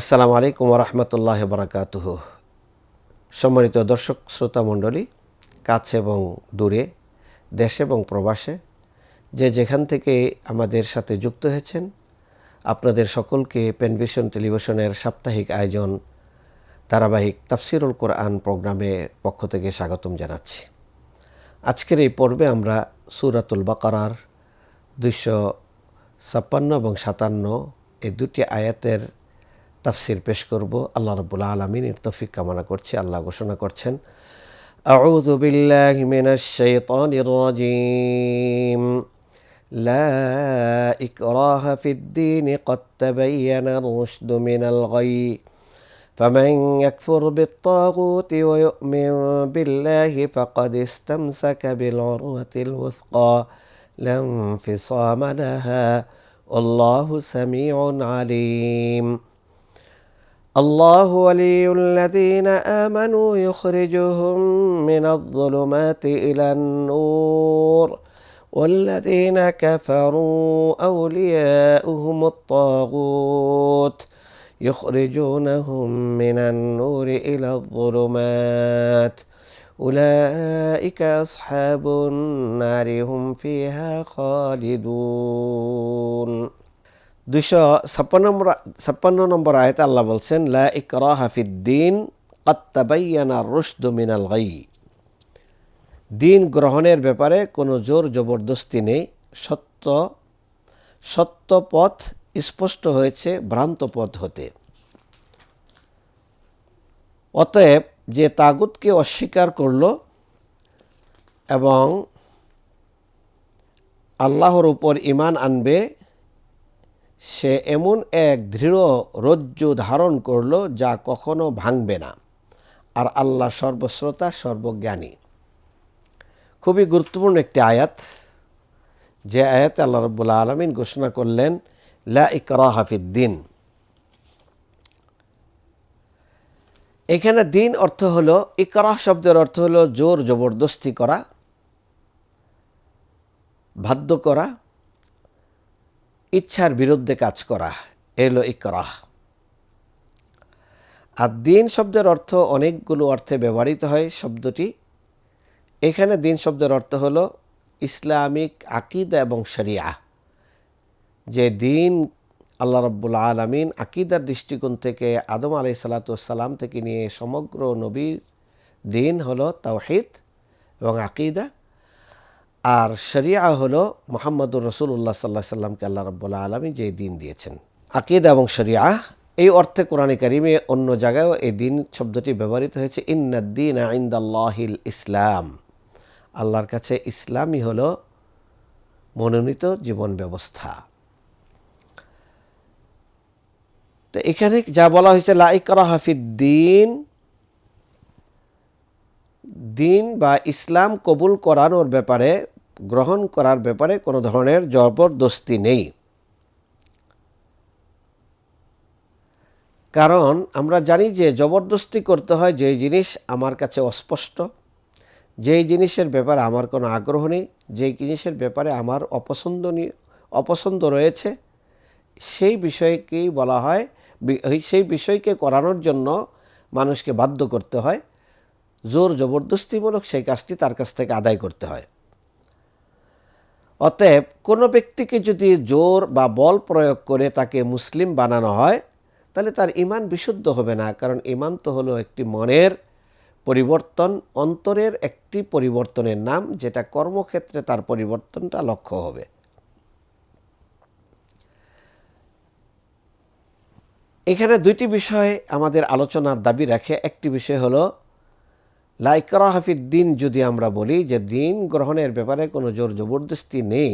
আসসালামু আলাইকুম রহমতুল্লাহ বারাকাতুহ সম্মানিত দর্শক, শ্রোতা মণ্ডলী, কাছে এবং দূরে, দেশে এবং প্রবাসে, যে যেখান থেকে আমাদের সাথে যুক্ত হয়েছেন, আপনাদের সকলকে পেনভিশন টেলিভিশনের সাপ্তাহিক আয়োজন, ধারাবাহিক তাফসিরুল কোরআন প্রোগ্রামের পক্ষ থেকে স্বাগতম জানাচ্ছি। আজকের এই পর্বে আমরা সুরাতুল বাকারার দুইশো ছাপ্পান্ন এবং সাতান্ন এই দুটি আয়াতের তাফসির পেশ করব আল্লাহ রব্বুল আলমিনের তফিক কামনা করছি আল্লাহ ঘোষণা করছেন أعوذ بالله من الشيطان الرجيم لا إكراه في الدين قد تبين الرشد من الغي فمن يكفر بالطاغوت ويؤمن بالله فقد استمسك بالعروة الوثقى لا انفصام لها والله سميع عليم الله ولي الذين آمنوا يخرجهم من الظلمات إلى النور. والذين كفروا أولياؤهم الطاغوت يخرجونهم من النور إلى الظلمات. أولئك أصحاب النار هم فيها خالدون. দুইশো ছাপ্পান্ন নম্বর ছাপ্পান্ন নম্বর আয়তে আল্লাহ বলছেন, লা ইকরা হাফিদ্দিন কাত্তাবাইয়ানা রুশদ মিনাল গাই দিন গ্রহণের ব্যাপারে কোনো জোর জবরদস্তি নেই। সত্য সত্য পথ স্পষ্ট হয়েছে, ভ্রান্ত পথ হতে। অতএব যে তাগুতকে অস্বীকার করল এবং আল্লাহর উপর ইমান আনবে সে এমন এক দৃঢ় রজ্জু ধারণ করল যা কখনো ভাঙবে না। আর আল্লাহ সর্বশ্রোতা, সর্বজ্ঞানী। খুবই গুরুত্বপূর্ণ একটি আয়াত। যে আয়াত আল্লাহ রব্বুল্লা আলমিন ঘোষণা করলেন, লা ইকরা হাফিদ্দিন এখানে দিন অর্থ হলো, ইকরাহ শব্দের অর্থ হল জোর, জবরদস্তি করা, বাধ্য করা ইচ্ছার বিরুদ্ধে কাজ করা এলো ইকরাহ। আর দিন শব্দের অর্থ অনেকগুলো অর্থে ব্যবহৃত হয় শব্দটি। এখানে দিন শব্দের অর্থ হলো ইসলামিক আকিদা এবং শরিয়া। যে দিন আল্লাহ রব্বুল আলমিন আকিদার দৃষ্টিকোণ থেকে আদম আলাই সালাতাম থেকে নিয়ে সমগ্র নবীর দিন হলো তাওহিদ এবং আকিদা। আর শরিয়া হলো মোহাম্মদুর রসুল্লাহ সাল্লাহ সাল্লামকে আল্লাহ রব্বুল্লা আলমী যে দিন দিয়েছেন। আকিদা এবং শরিয়া, এই অর্থে কোরআন করিমে অন্য জায়গায়ও এই দিন শব্দটি ব্যবহৃত হয়েছে ইন্নাদ্দিন আইন্দাল্লাহিল ইসলাম। আল্লাহর কাছে ইসলামই হলো মনোনীত জীবন ব্যবস্থা। তো এখানে যা বলা হয়েছে লাইকরা হাফিদ্দিন দিন বা ইসলাম কবুল করানোর ব্যাপারে গ্রহণ করার ব্যাপারে কোনো ধরনের জবরদস্তি নেই। কারণ আমরা জানি যে জবরদস্তি করতে হয় যেই জিনিস আমার কাছে অস্পষ্ট যেই জিনিসের ব্যাপারে আমার কোনো আগ্রহ নেই যেই জিনিসের ব্যাপারে আমার অপছন্দনীয়, অপছন্দ রয়েছে, সেই বিষয়কেই বলা হয়, সেই বিষয়কে করানোর জন্য মানুষকে বাধ্য করতে হয়। জোর জবরদস্তিমূলক সেই কাজটি তার কাছ থেকে আদায় করতে হয়। অতএব কোনো ব্যক্তিকে যদি জোর বা বল প্রয়োগ করে তাকে মুসলিম বানানো হয়, তাহলে তার ইমান বিশুদ্ধ হবে না। কারণ ইমান তো হলো একটি মনের পরিবর্তন, অন্তরের একটি পরিবর্তনের নাম, যেটা কর্মক্ষেত্রে তার পরিবর্তনটা লক্ষ্য হবে। এখানে দুইটি বিষয় আমাদের আলোচনার দাবি রাখে। একটি বিষয় হলো লাইকরা হাফিদ দিন যদি আমরা বলি যে দিন গ্রহণের ব্যাপারে কোনো জোর জবরদস্তি নেই,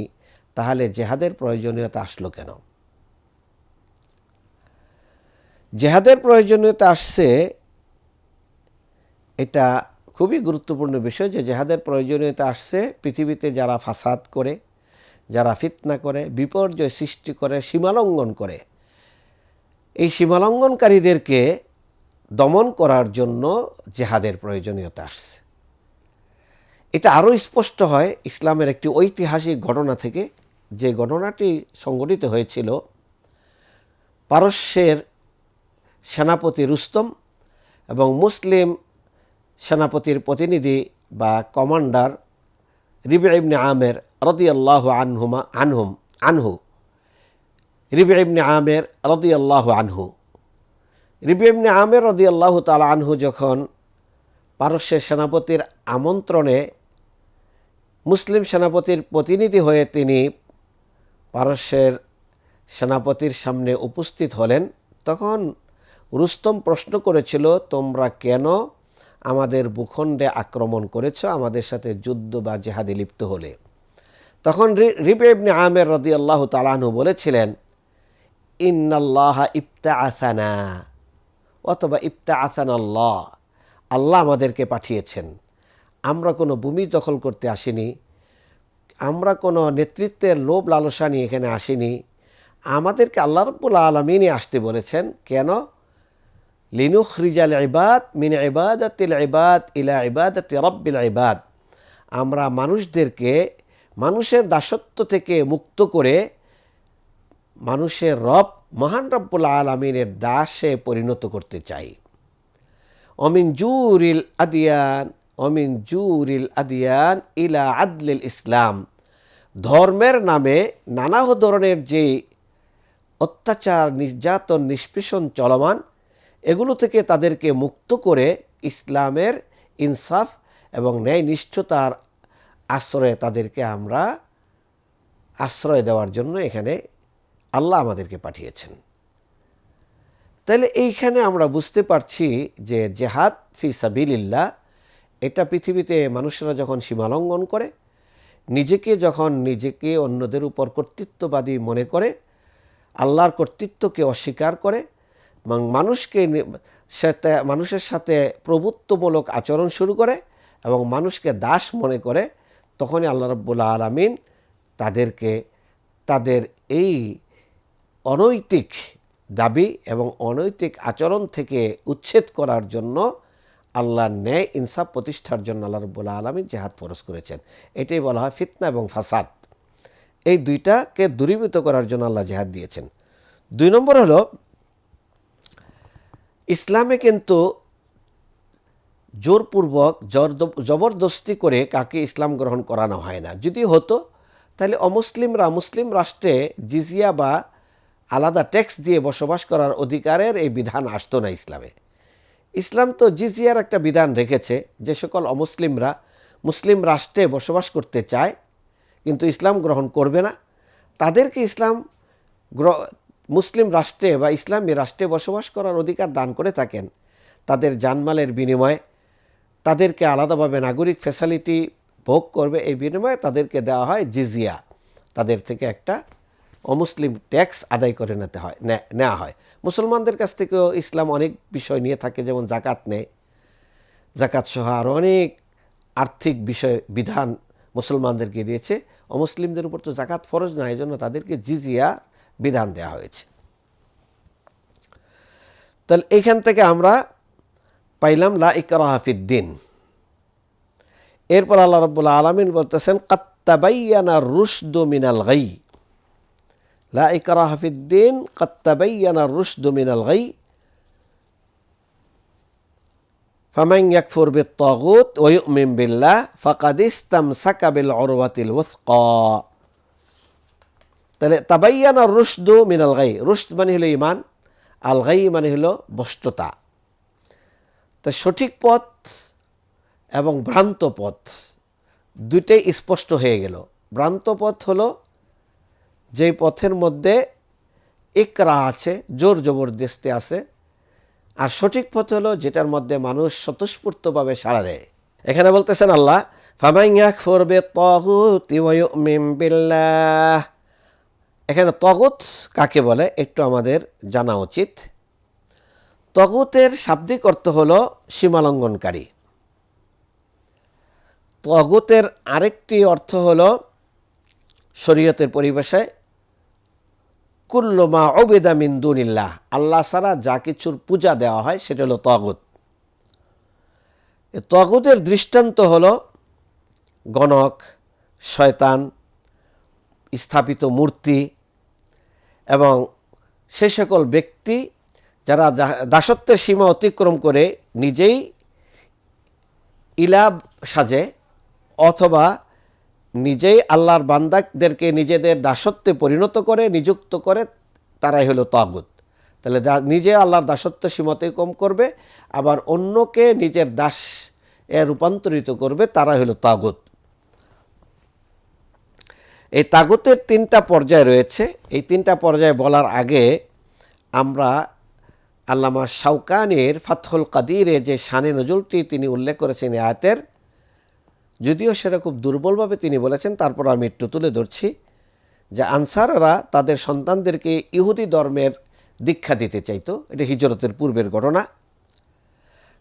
তাহলে জেহাদের প্রয়োজনীয়তা আসলো কেন? জেহাদের প্রয়োজনীয়তা আসছে, এটা খুবই গুরুত্বপূর্ণ বিষয় যে জেহাদের প্রয়োজনীয়তা আসছে পৃথিবীতে যারা ফাসাদ করে, যারা ফিতনা করে, বিপর্যয় সৃষ্টি করে, সীমালঙ্ঘন করে। এই সীমালঙ্ঘনকারীদেরকে দমন করার জন্য জেহাদের প্রয়োজনীয়তা আসছে। এটা আরও স্পষ্ট হয় ইসলামের একটি ঐতিহাসিক ঘটনা থেকে। যে ঘটনাটি সংঘটিত হয়েছিল, পারস্যের সেনাপতি রুস্তম এবং মুসলিম সেনাপতির প্রতিনিধি বা কমান্ডার রিবি ইবনে আমের রদি আল্লাহ আনহুমা, আনহুম, আনহু, রিবি ইবনে আমের রদি আল্লাহ আনহু রিবি ইবনে আমের রদি আল্লাহ তালা আনহু যখন পারস্যের সেনাপতির আমন্ত্রণে মুসলিম সেনাপতির প্রতিনিধি হয়ে তিনি পারস্যের সেনাপতির সামনে উপস্থিত হলেন, তখন রুস্তম প্রশ্ন করেছিল, তোমরা কেন আমাদের ভূখণ্ডে আক্রমণ করেছ? আমাদের সাথে যুদ্ধ বা জেহাদে লিপ্ত হলে। তখন রিবে ইবনে আমের রদি আল্লাহ তালাহু বলেছিলেন, ইন্নাল্লাহ ইফতা আসানা অথবা ইফতা আসান আল্লাহ আল্লাহ আমাদেরকে পাঠিয়েছেন। আমরা কোনো ভূমি দখল করতে আসিনি, আমরা কোনো নেতৃত্বের লোভ লালসা নিয়ে এখানে আসিনি। আমাদেরকে আল্লাহ রব্বুল আলমিনই আসতে বলেছেন, কেন? লিনুখ রিজাল ইবাদ মিন ইবাদাতিল ইবাদ ইলা ইবাদাতি রব্বিল ইবাদ। আমরা মানুষদেরকে, মানুষের দাসত্ব থেকে মুক্ত করে মানুষের রব মহান রব্বুল আলমিনের দাসে পরিণত করতে চাই। অমিন জুরিল আদিয়ান, অমিন জুরিল আদিয়ান ইলা আদলিল ইসলাম। ধর্মের নামে নানা ধরনের যে অত্যাচার, নির্যাতন, নিষ্পেষণ চলমান, এগুলো থেকে তাদেরকে মুক্ত করে ইসলামের ইনসাফ এবং ন্যায় নিষ্ঠতার আশ্রয়ে তাদেরকে আমরা আশ্রয় দেওয়ার জন্য এখানে আল্লাহ আমাদেরকে পাঠিয়েছেন। তাহলে এইখানে আমরা বুঝতে পারছি যে জেহাদ ফি সাবিল্লাহ এটা পৃথিবীতে মানুষেরা যখন সীমালঙ্ঘন করে, নিজেকে যখন নিজেকে অন্যদের উপর কর্তৃত্ববাদী মনে করে, আল্লাহর কর্তৃত্বকে অস্বীকার করে, এবং মানুষকে সাথে, মানুষের সাথে প্রভুত্বমূলক আচরণ শুরু করে এবং মানুষকে দাস মনে করে, তখনই আল্লাহ রব্বুল্লা আলমিন তাদেরকে, তাদের এই অনৈতিক দাবি এবং অনৈতিক আচরণ থেকে উচ্ছেদ করার জন্য আল্লাহর ন্যায় ইনসাফ প্রতিষ্ঠার জন্য আল্লাহ রব্বুল্লা আলমী জেহাদ ফরস করেছেন। এটাই বলা হয় ফিতনা এবং ফাসাদ। এই দুইটাকে দূরীভূত করার জন্য আল্লাহ জেহাদ দিয়েছেন। দুই নম্বর হলো, ইসলামে কিন্তু জোরপূর্বক জবরদস্তি করে কাকে ইসলাম গ্রহণ করানো হয় না। যদি হতো, তাহলে অমুসলিমরা মুসলিম রাষ্ট্রে জিজিয়া বা আলাদা ট্যাক্স দিয়ে বসবাস করার অধিকারের এই বিধান আসতো না ইসলামে। ইসলাম তো জিজিয়ার একটা বিধান রেখেছে যে সকল অমুসলিমরা মুসলিম রাষ্ট্রে বসবাস করতে চায়, কিন্তু ইসলাম গ্রহণ করবে না। তাদেরকে ইসলাম মুসলিম রাষ্ট্রে বা ইসলামী রাষ্ট্রে বসবাস করার অধিকার দান করে থাকেন। তাদের জানমালের বিনিময়ে তাদেরকে আলাদাভাবে নাগরিক ফ্যাসিলিটি ভোগ করবে, এই বিনিময়ে তাদেরকে দেওয়া হয় জিজিয়া। তাদের থেকে একটা অমুসলিম ট্যাক্স আদায় করে নিতে হয় নেওয়া হয়। মুসলমানদের কাছ থেকেও ইসলাম অনেক বিষয় নিয়ে থাকে, যেমন জাকাত নেয়। জাকাত সহ আরও অনেক আর্থিক বিষয়, বিধান মুসলমানদেরকে দিয়েছে। অমুসলিমদের উপর তো জাকাত ফরজ না এই জন্য তাদেরকে জিজিয়া বিধান দেওয়া হয়েছে। তাহলে এইখান থেকে আমরা পাইলাম, লা ইকরাহাফিদ্দিন এরপর আল্লাহ রব্বুল্লা আলমিন বলতেছেন কাত্তাবাইয়ানা রুশদু মিনাল গাই লা ইকরা হাফিদ্দিন কত্তাবাইয়ানা রুশদুমিন আল গাই। ফামাইং ইয়াকফুর বি তগুত ওয়ুমিম বিল্লাহ ফাকাদ ইস্তাম সাকাবিল অরওয়াতিল ওসক তাহলে তাবাইয়ানা রুশদু মিনাল গাই। রুশদ মানে হলো ইমান আল গাই মানে হলো বষ্টতা। তা সঠিক পথ এবং ভ্রান্ত পথ দুইটাই স্পষ্ট হয়ে গেল। ভ্রান্ত পথ হলো যেই পথের মধ্যে একরা আছে, জোর জবরদস্তি আছে। আর সঠিক পথ হলো যেটার মধ্যে মানুষ স্বতঃস্ফূর্তভাবে সাড়া দেয়। এখানে বলতেছেন আল্লাহ এখানে তগত কাকে বলে? একটু আমাদের জানা উচিত। তগতের শাব্দিক অর্থ হল সীমালঙ্ঘনকারী। তগতের আরেকটি অর্থ হল শরীয়তের পরিবেশে কুল্লমা অবেদা মিন্দুনিল্লাহ আল্লাহ ছাড়া যা কিছুর পূজা দেওয়া হয় সেটা হলো তগুত। তগুতের দৃষ্টান্ত হল গণক, শয়তান, স্থাপিত মূর্তি এবং সে সকল ব্যক্তি যারা দাসত্বের সীমা অতিক্রম করে নিজেই ইলাব সাজে অথবা নিজেই আল্লাহর বান্দাদেরকে নিজেদের দাসত্বে পরিণত করে, নিযুক্ত করে, তারাই হলো তাগুত। তাহলে নিজে আল্লাহর দাসত্ব সীমা অতিক্রম করবে, আবার অন্যকে নিজের দাস এ রূপান্তরিত করবে, তারাই হলো তাগুত। এই তাগুতের তিনটা পর্যায় রয়েছে। এই তিনটা পর্যায় বলার আগে আমরা আল্লামা শাউকানের ফাতহুল কাদিরে যে শানে নজরুলটি তিনি উল্লেখ করেছেন আয়াতের যদিও সেটা খুব দুর্বলভাবে তিনি বলেছেন, তারপর আমি একটু তুলে ধরছি যে আনসাররা তাদের সন্তানদেরকে ইহুদি ধর্মের দীক্ষা দিতে চাইতো। এটা হিজরতের পূর্বের ঘটনা।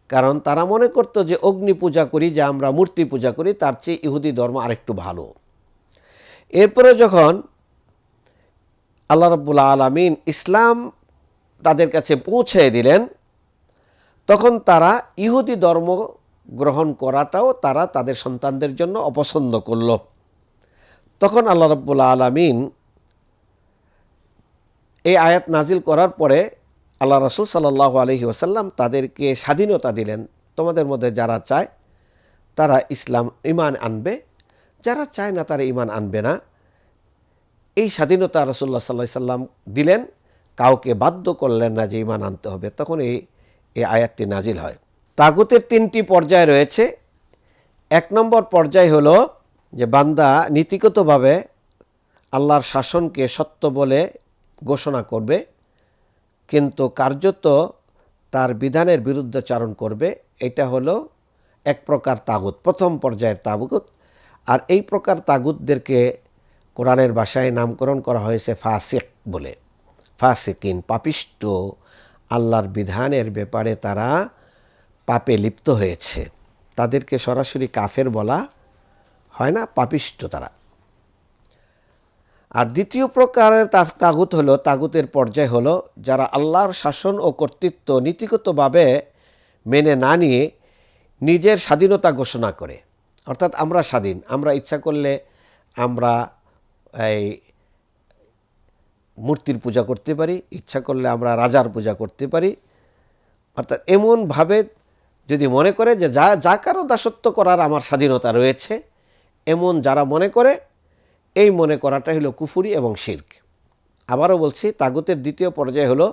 কারণ তারা মনে করতো যে অগ্নি পূজা করি, যে আমরা মূর্তি পূজা করি, তার চেয়ে ইহুদি ধর্ম আরেকটু ভালো। এরপরে যখন আল্লাহ রব্বুল আলমিন ইসলাম তাদের কাছে পৌঁছে দিলেন, তখন তারা ইহুদি ধর্ম গ্রহণ করাটাও তারা তাদের সন্তানদের জন্য অপছন্দ করল। তখন আল্লাহ রব্বুল আলমিন এই আয়াত নাজিল করার পরে আল্লাহ রসুল সাল্লাহ আলহি ওসাল্লাম তাদেরকে স্বাধীনতা দিলেন। তোমাদের মধ্যে যারা চায়, তারা ইসলাম ইমান আনবে। যারা চায় না, তারা ইমান আনবে না। এই স্বাধীনতা রসুল্লাহ সাল্লাহ সাল্লাম দিলেন, কাউকে বাধ্য করলেন না যে ইমান আনতে হবে। তখন এই এই আয়াতটি নাজিল হয়। তাগুতের তিনটি পর্যায় রয়েছে। এক নম্বর পর্যায় হলো যে বান্দা নীতিগতভাবে আল্লাহর শাসনকে সত্য বলে ঘোষণা করবে, কিন্তু কার্যত তার বিধানের বিরুদ্ধাচারণ করবে। এটা হলো এক প্রকার তাগুত, প্রথম পর্যায়ের তাগুত। আর এই প্রকার তাগুতদেরকে কোরআনের ভাষায় নামকরণ করা হয়েছে ফাসিক বলে। ফাসিকিন, পাপিষ্ট, আল্লাহর বিধানের ব্যাপারে তারা পাপে লিপ্ত হয়েছে। তাদেরকে সরাসরি কাফের বলা হয় না, পাপিষ্ট তারা। আর দ্বিতীয় প্রকারের তাগুত হলো, তাগুতের পর্যায় হলো, যারা আল্লাহর শাসন ও কর্তৃত্ব নীতিগতভাবে মেনে না নিয়ে নিজের স্বাধীনতা ঘোষণা করে। অর্থাৎ আমরা স্বাধীন, আমরা ইচ্ছা করলে আমরা এই মূর্তির পূজা করতে পারি, ইচ্ছা করলে আমরা রাজার পূজা করতে পারি। অর্থাৎ এমনভাবে যদি মনে করে যে যা যা কারও দাসত্ব করার আমার স্বাধীনতা রয়েছে, এমন যারা মনে করে, এই মনে করাটা হলো কুফুরি এবং শির্ক। আবারও বলছি, তাগুতের দ্বিতীয় পর্যায় হলো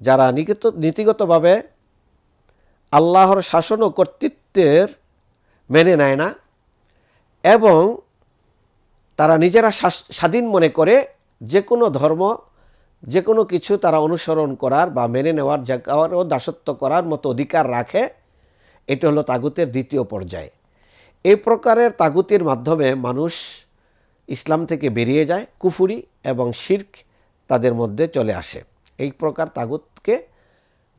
যারা নিগত নীতিগতভাবে আল্লাহর শাসন ও কর্তৃত্বের মেনে নেয় না এবং তারা নিজেরা স্বাধীন মনে করে যে কোনো ধর্ম যে কোনো কিছু তারা অনুসরণ করার বা মেনে নেওয়ার কারও দাসত্ব করার মতো অধিকার রাখে, এটা হলো তাগুতের দ্বিতীয় পর্যায়ে। এই প্রকারের তাগুতের মাধ্যমে মানুষ ইসলাম থেকে বেরিয়ে যায়, কুফুরি এবং শির্ক তাদের মধ্যে চলে আসে। এই প্রকার তাগুতকে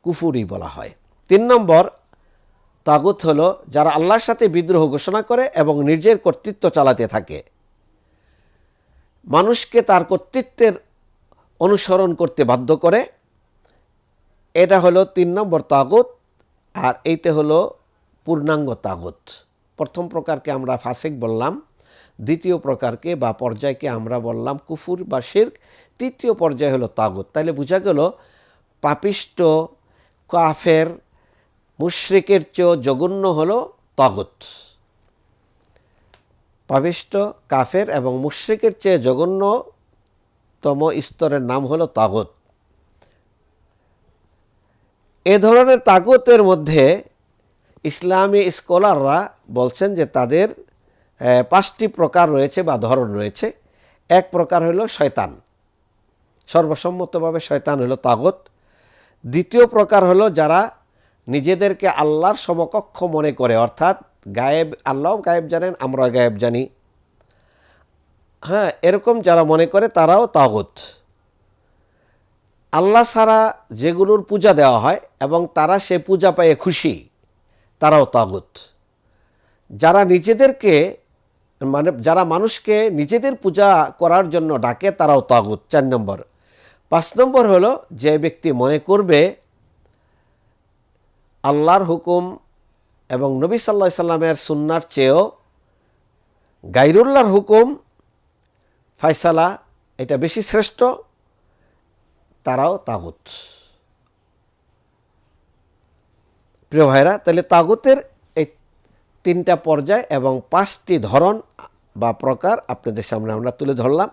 কুফুরি বলা হয়। তিন নম্বর, তাগুত হলো যারা আল্লাহর সাথে বিদ্রোহ ঘোষণা করে এবং নিজের কর্তৃত্ব চালাতে থাকে। মানুষকে তার কর্তৃত্বের অনুসরণ করতে বাধ্য করে। এটা হলো তিন নম্বর তাগুত, আর এইটা হলো পূর্ণাঙ্গ তাগুত। প্রথম প্রকারকে আমরা ফাসেক বললাম, দ্বিতীয় প্রকারকে বা পর্যায়কে আমরা বললাম কুফুর বা শির্ক, তৃতীয় পর্যায় হলো তাগুত। তাইলে বোঝা গেল, পাপিষ্ট, কাফের, মুশরিকের চেয়েও জঘন্য হলো তাগুত। পাপিষ্ট, কাফের এবং মুশরিকের চেয়ে জঘন্যতম স্তরের নাম হলো তাগুত। এ ধরনের তাগুতের মধ্যে ইসলামী স্কলাররা বলছেন যে তাদের পাঁচটি প্রকার রয়েছে বা ধরন রয়েছে। এক প্রকার হলো শয়তান। সর্বসম্মতভাবে শয়তান হলো তাগত। দ্বিতীয় প্রকার হলো যারা নিজেদেরকে আল্লাহর সমকক্ষ মনে করে, অর্থাৎ গায়েব আল্লাহ গায়েব জানেন আমরা গায়েব জানি। হ্যাঁ এরকম যারা মনে করে তারাও তাগত। আল্লাহ ছাড়া যেগুলোর পূজা দেওয়া হয় এবং তারা সে পূজা পেয়ে খুশি, তারাও তাগুত। যারা নিজেদেরকে মানে যারা মানুষকে নিজেদের পূজা করার জন্য ডাকে, তারাও তাগুত। চার নম্বর। পাঁচ নম্বর হলো যে ব্যক্তি মনে করবে, আল্লাহর হুকুম এবং নবী সাল্লাহ সাল্লামের সুন্নার চেয়েও গাইরুল্লাহর হুকুম ফায়সালা এটা বেশি শ্রেষ্ঠ, তারাও তাগুত। প্রিয় ভাইরা তাহলে তাগুতের এই তিনটা পর্যায় এবং পাঁচটি ধরন বা প্রকার আপনাদের সামনে আমরা তুলে ধরলাম।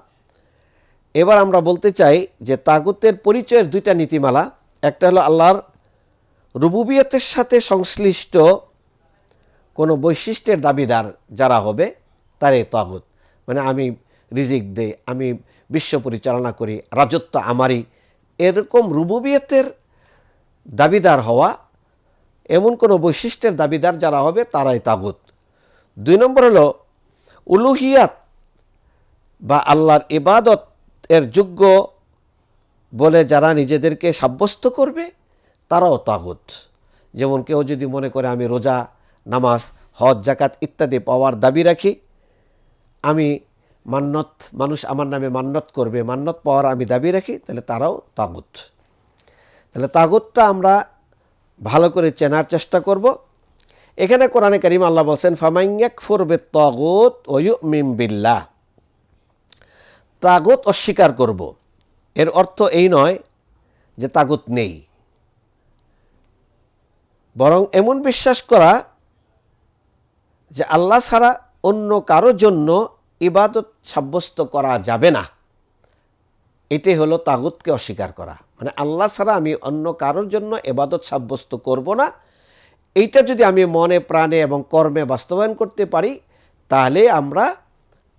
এবার আমরা বলতে চাই যে তাগুতের পরিচয়ের দুইটা নীতিমালা, একটা হলো আল্লাহর রুবুবিয়তের সাথে সংশ্লিষ্ট কোনো বৈশিষ্ট্যের দাবিদার যারা হবে তারে তাগুত। মানে আমি রিজিক দেই, আমি বিশ্ব পরিচালনা করি, রাজত্ব আমারই। এরকম রুবুবিয়তের দাবিদার হওয়া এমন কোনো বৈশিষ্ট্যের দাবিদার যারা হবে তারাই তাগুত। দুই নম্বর হলো, উলুহিয়াত বা আল্লাহর ইবাদত এর যোগ্য বলে যারা নিজেদেরকে সাব্যস্ত করবে, তারাও তাগুত। যেমন কেউ যদি মনে করে আমি রোজা, নামাজ, হজ জাকাত ইত্যাদি পাওয়ার দাবি রাখি, আমি মান্নত, মানুষ আমার নামে মান্নত করবে, মান্নত পাওয়ার আমি দাবি রাখি, তাহলে তারাও তাগুত। তাহলে তাগুতটা আমরা ভালো করে চেনার চেষ্টা করব। এখানে কোরআনে করিম আল্লাহ বলছেন ফামাইয়াক ফুরবে তগুত ওয়ু মিম বিল্লাহ। তাগুত অস্বীকার করব। এর অর্থ এই নয় যে তাগুত নেই। বরং এমন বিশ্বাস করা যে আল্লাহ ছাড়া অন্য কারও জন্য ইবাদত সাব্যস্ত করা যাবে না। এটাই হলো তাগুতকে অস্বীকার করা। মানে আল্লাহ ছাড়া আমি অন্য কারোর জন্য এবাদত সাব্যস্ত করব না। এইটা যদি আমি মনে, প্রাণে এবং কর্মে বাস্তবায়ন করতে পারি, তাহলে আমরা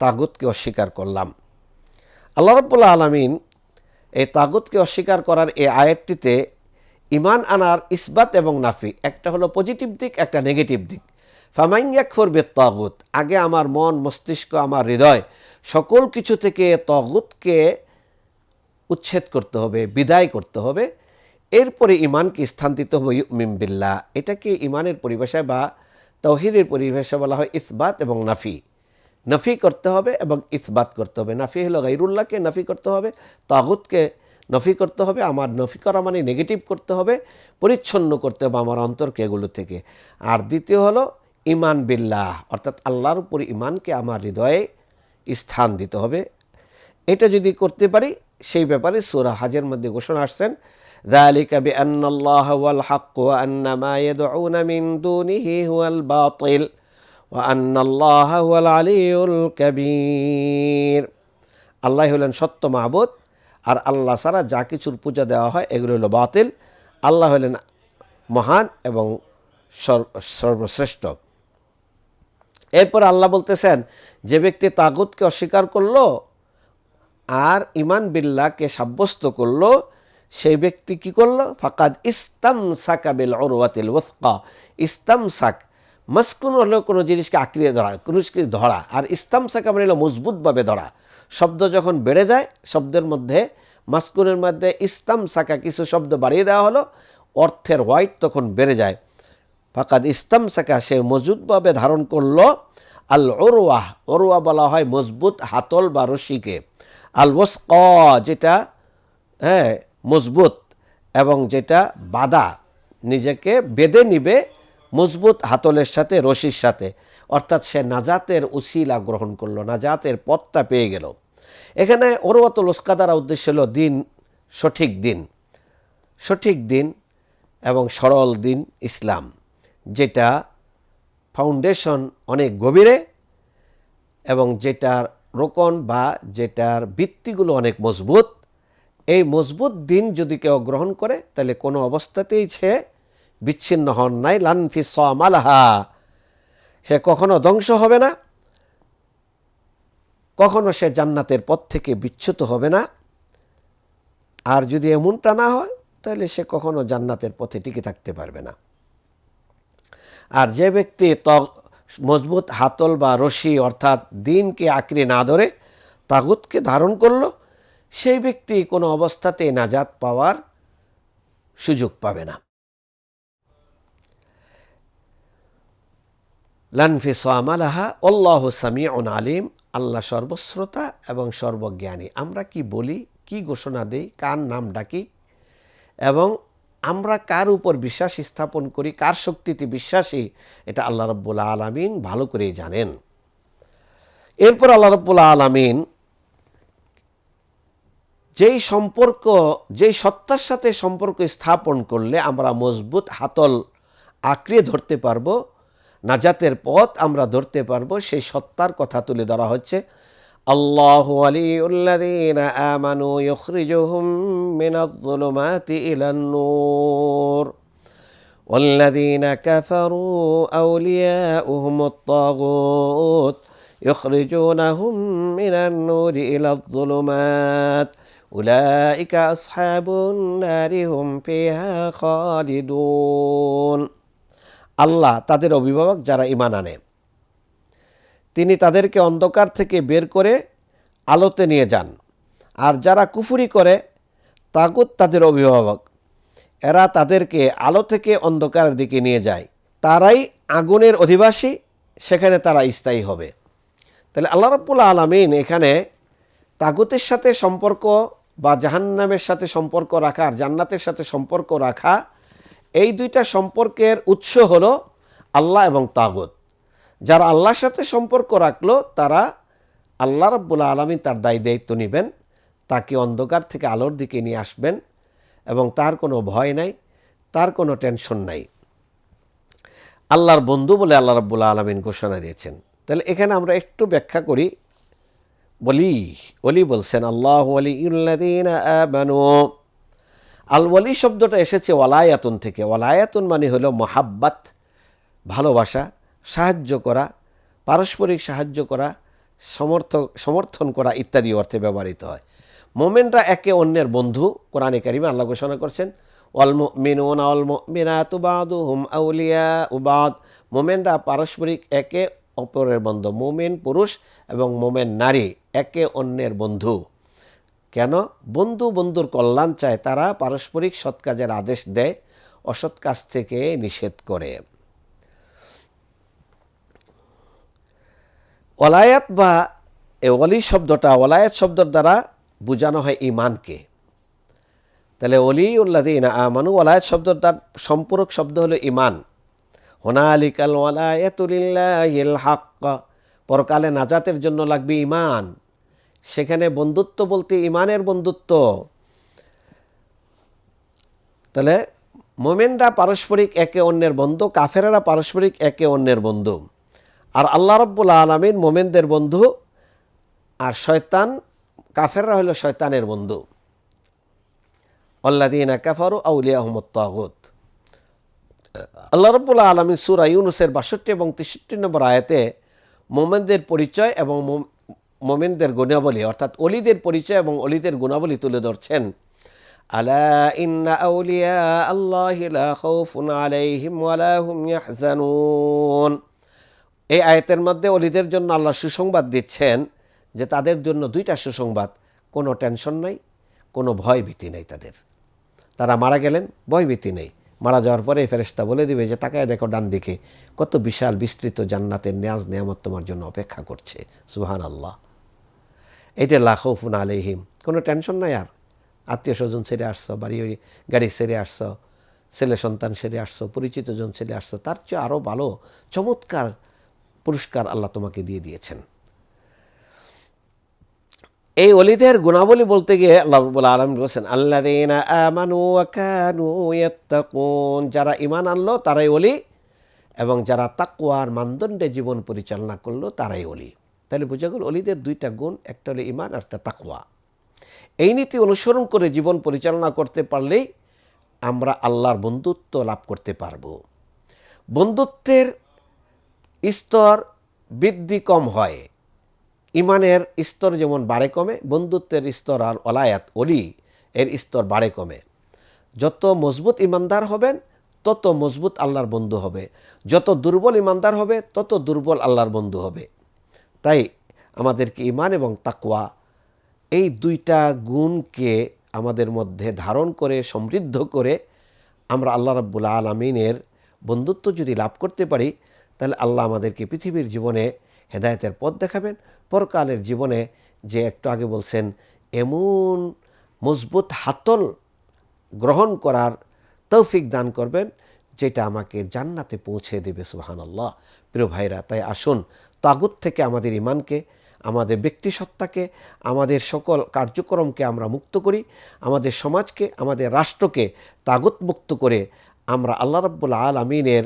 তাগুতকে অস্বীকার করলাম। আল্লাহ রব্বুল্লা আলমিন এই তাগুতকে অস্বীকার করার এই আয়াতটিতে ইমান আনার ইসবাত এবং নাফি, একটা হলো পজিটিভ দিক, একটা নেগেটিভ দিক। ফামাইয়াক ফরবে তগুত আগে আমার মন, মস্তিষ্ক, আমার হৃদয়, সকল কিছু থেকে তগুতকে উচ্ছেদ করতে হবে, বিদায় করতে হবে। এরপরে ইমানকে স্থান দিতে হবে ইউমিম বিল্লাহ। এটাকে ইমানের পরিভাষায় বা তৌহিদের পরিভাষায় বলা হয় ইসবাত এবং নাফি। নাফি করতে হবে এবং ইসবাত করতে হবে। নাফি হলো গাইরুল্লাহকে নাফি করতে হবে, তাগুতকে নফি করতে হবে, আমার নফি করা মানে নেগেটিভ করতে হবে, পরিচ্ছন্ন করতে হবে আমার অন্তরকে এগুলো থেকে। আর দ্বিতীয় হলো ইমান বিল্লাহ অর্থাৎ আল্লাহর উপর ইমানকে আমার হৃদয়ে স্থান দিতে হবে এটা যদি করতে পারি সেই ব্যাপারে সুরা হাজের মধ্যে ঘোষণা আসছেন ذلك بأن الله هو الحق وأن ما يدعون من دونه هو الباطل وأن الله هو العلي الكبير আল্লাহ হলেন সত্য মাহবুদ আর আল্লাহ ছাড়া যা কিছুর পূজা দেওয়া হয় এগুলো হলো বাতিল আল্লাহ হলেন মহান এবং সর্বশ্রেষ্ঠ এরপর আল্লাহ বলতেছেন, যে ব্যক্তি তাগুতকে অস্বীকার করল আর ইমান বিল্লাহকে সাব্যস্ত করল, সেই ব্যক্তি কি করল? ফাকাদ ইস্তাম সাকাবিল অরওয়াতিল ওসকা ইস্তাম সাক মাস্কুন হলো কোনো জিনিসকে আঁকড়িয়ে ধরা, কোনো জিনিসকে ধরা। আর ইস্তাম সাকা মানে হলো মজবুতভাবে ধরা। শব্দ যখন বেড়ে যায়, শব্দের মধ্যে, মাস্কুনের মধ্যে ইস্তাম সাকা কিছু শব্দ বাড়িয়ে দেওয়া হলো, অর্থের হোয়াইট তখন বেড়ে যায়। ফাকাদ ইস্তাম সাকা সে মজবুতভাবে ধারণ করল আল ওরওয়াহ ওরওয়া বলা হয় মজবুত হাতল বা রশিকে। আল ওসক যেটা হ্যাঁ মজবুত এবং যেটা বাদা নিজেকে বেঁধে নিবে মজবুত হাতলের সাথে, রশির সাথে। অর্থাৎ সে নাজাতের উসিলা গ্রহণ করল, নাজাতের পথটা পেয়ে গেল। এখানে ওরওয়াতুল ওস্কা দ্বারা উদ্দেশ্য হলো দিন, সঠিক দিন। সঠিক দিন এবং সরল দিন ইসলাম। যেটা ফাউন্ডেশন অনেক গভীরে এবং যেটার রোকন বা যেটার ভিত্তিগুলো অনেক মজবুত, এই মজবুত দিন যদি কেউ গ্রহণ করে, তাহলে কোনো অবস্থাতেই সে বিচ্ছিন্ন হন নাই। লানফি সমালাহা সে কখনো ধ্বংস হবে না, কখনো সে জান্নাতের পথ থেকে বিচ্ছুত হবে না। আর যদি এমনটা না হয়, তাহলে সে কখনো জান্নাতের পথে টিকে থাকতে পারবে না। আর যে ব্যক্তি ত মজবুত হাতল বা রশি অর্থাৎ দিনকে আঁকড়ে না ধরে তাগুতকে ধারণ করল, সেই ব্যক্তি কোনো অবস্থাতে নাজাত পাওয়ার সুযোগ পাবে না। লানফি সোয়ামালাহা অল্লাহ সামি অন আলিম, আল্লাহ সর্বশ্রোতা এবং সর্বজ্ঞানী। আমরা কি বলি, কি ঘোষণা দেই, কার নাম ডাকি, এবং আমরা কার উপর বিশ্বাস স্থাপন করি, কার শক্তিতে বিশ্বাসী, এটা আল্লাহ রব্বুল্লা আলমিন ভালো করেই জানেন। এরপর আল্লাহ রব্বুল্লা আলমিন যেই সম্পর্ক, যেই সত্তার সাথে সম্পর্ক স্থাপন করলে আমরা মজবুত হাতল আঁকড়ে ধরতে পারব, নাজাতের পথ আমরা ধরতে পারব, সেই সত্তার কথা তুলে ধরা হচ্ছে। الله ولي الذين آمنوا يخرجهم من الظلمات إلى النور والذين كفروا أولياؤهم الطاغوت يخرجونهم من النور إلى الظلمات أولئك أصحاب النار هم فيها خالدون الله تدر ببابك جرى إيمانا তিনি তাদেরকে অন্ধকার থেকে বের করে আলোতে নিয়ে যান। আর যারা কুফুরি করে, তাগুত তাদের অভিভাবক। এরা তাদেরকে আলো থেকে অন্ধকারের দিকে নিয়ে যায়। তারাই আগুনের অধিবাসী, সেখানে তারা স্থায়ী হবে। তাহলে আল্লাহ রব্বুল আলমিন এখানে তাগুতের সাথে সম্পর্ক বা জাহান্নামের সাথে সম্পর্ক রাখা আর জান্নাতের সাথে সম্পর্ক রাখা, এই দুইটা সম্পর্কের উৎস হলো আল্লাহ এবং তাগুত। যারা আল্লাহর সাথে সম্পর্ক রাখল, তারা আল্লাহ রব্বুল আলমিন তার দায়ী দায়িত্ব নেবেন, তাকে অন্ধকার থেকে আলোর দিকে নিয়ে আসবেন এবং তার কোনো ভয় নাই, তার কোনো টেনশন নাই। আল্লাহর বন্ধু বলে আল্লাহ রব্বুল আলমিন ঘোষণা দিয়েছেন। তাহলে এখানে আমরা একটু ব্যাখ্যা করি। বলি অলি বলছেন, আল্লাহ আমানু। আল ওয়ালি শব্দটা এসেছে ওয়ালায়াতুন থেকে। ওয়ালায়াতুন মানে হলো মহাব্বাত, ভালোবাসা। সাহায্য করা, পারস্পরিক সাহায্য করা, সমর্থ, সমর্থন করা ইত্যাদি অর্থে ব্যবহৃত হয়। মোমেনরা একে অন্যের বন্ধু, কোরআনে কারিমে আল্লাহ ঘোষণা করছেন উবাদ মোমেনরা পারস্পরিক একে অপরের বন্ধু, মোমেন পুরুষ এবং মোমেন নারী একে অন্যের বন্ধু। কেন? বন্ধু বন্ধুর কল্যাণ চায় তারা পারস্পরিক সৎ কাজের আদেশ দেয়, অসৎ কাজ থেকে নিষেধ করে। ওলায়াত বা অলি শব্দটা, ওলায়াত শব্দের দ্বারা বোঝানো হয় ইমানকে তাহলে অলি উল্লাদিন আমানু, ওলায়াত শব্দের তার সম্পূরক শব্দ হলো ইমান হোনালিকাল ওয়ালায়াতুলিল্লাহিল হাক্ক। পরকালে নাজাতের জন্য লাগবে ইমান সেখানে বন্ধুত্ব বলতে ইমানের বন্ধুত্ব। তাহলে মোমেনরা পারস্পরিক একে অন্যের বন্ধু, কাফেরেরা পারস্পরিক একে অন্যের বন্ধু। আর আল্লাহ রব্বুল আলমিন মোমেনদের বন্ধু আর শয়তান, কাফেররা হলো শয়তানের বন্ধু। অল্লাদিন কাফারু আউলিয়া আহমদ তাগুত। আল্লাহ রব্বুল্লাহ আলমী সুরা ইউনুসের বাষট্টি এবং তেষট্টি নম্বর আয়াতে মোমেনদের পরিচয় এবং মোমেনদের গুণাবলী, অর্থাৎ অলিদের পরিচয় এবং অলিদের গুণাবলী তুলে ধরছেন। আলা ইন্না আউলিয়া আল্লাহ এই আয়াতের মধ্যে অলিদের জন্য আল্লাহ সুসংবাদ দিচ্ছেন যে তাদের জন্য দুইটা সুসংবাদ, কোনো টেনশন নাই, কোনো ভয় ভীতি নেই তাদের। তারা মারা গেলেন ভয় ভীতি নেই। মারা যাওয়ার পরে ফেরেস্তা বলে দিবে যে, তাকায় দেখো ডান দিকে কত বিশাল বিস্তৃত জান্নাতের নেয়াজ নেয়ামত তোমার জন্য অপেক্ষা করছে। সুহান আল্লাহ এইটা লাখৌফুন আলহিম কোনো টেনশন নাই আর। আত্মীয় স্বজন ছেড়ে আসছো, বাড়ি গাড়ি ছেড়ে আসছো, ছেলে সন্তান ছেড়ে আসছো, পরিচিত জন ছেড়ে আসছো, তার চেয়ে আরও ভালো, চমৎকার পুরস্কার আল্লাহ তোমাকে দিয়ে দিয়েছেন। এই অলিদের গুণাবলী বলতে গিয়ে আল্লাহ আলম বলছেন আল্লাহ আমানু যারা ইমান আনলো, তারাই অলি এবং যারা তাকুয়ার মানদণ্ডে জীবন পরিচালনা করল, তারাই অলি তাহলে বোঝা গেল অলিদের দুইটা গুণ, একটা হলো ইমান আর একটা তাকুয়া এই নীতি অনুসরণ করে জীবন পরিচালনা করতে পারলেই আমরা আল্লাহর বন্ধুত্ব লাভ করতে পারব। বন্ধুত্বের স্তর বৃদ্ধি কম হয়। ইমানের স্তর যেমন বাড়ে কমে, বন্ধুত্বের স্তর আর অলায়াত অলি এর স্তর বাড়ে কমে। যত মজবুত ইমানদার হবেন, তত মজবুত আল্লাহর বন্ধু হবে। যত দুর্বল ইমানদার হবে, তত দুর্বল আল্লাহর বন্ধু হবে। তাই আমাদেরকে ইমান এবং তাকুয়া এই দুইটা গুণকে আমাদের মধ্যে ধারণ করে, সমৃদ্ধ করে আমরা আল্লাহ রাব্বুল আলমিনের বন্ধুত্ব যদি লাভ করতে পারি তাহলে আল্লাহ আমাদেরকে পৃথিবীর জীবনে হেদায়তের পথ দেখাবেন। পরকালের জীবনে যে একটু আগে বলছেন, এমন মজবুত হাতল গ্রহণ করার তৌফিক দান করবেন, যেটা আমাকে জান্নাতে পৌঁছে দেবে সুহান আল্লাহ প্রিয় ভাইরা, তাই আসুন, তাগুত থেকে আমাদের ইমানকে আমাদের ব্যক্তিসত্তাকে, আমাদের সকল কার্যক্রমকে আমরা মুক্ত করি, আমাদের সমাজকে, আমাদের রাষ্ট্রকে তাগুত মুক্ত করে আমরা আল্লাহ রব্বুল আলমিনের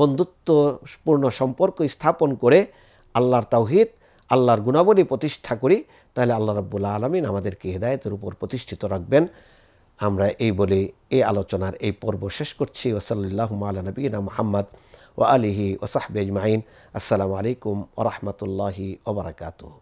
বন্ধুত্বপূর্ণ সম্পর্ক স্থাপন করে আল্লাহর তাওহিদ, আল্লাহর গুণাবলী প্রতিষ্ঠা করি, তাহলে আল্লাহ রব্বুল আলমিন আমাদেরকে হেদায়তের উপর প্রতিষ্ঠিত রাখবেন। আমরা এই বলে এই আলোচনার এই পর্ব শেষ করছি। ওসল্লাহ আলা নবীনা মোহাম্মদ ও আলিহি ওসাহবে আজমাইন। আসসালামু আলাইকুম ওরহমতুল্লাহি ওবরাকাতুহ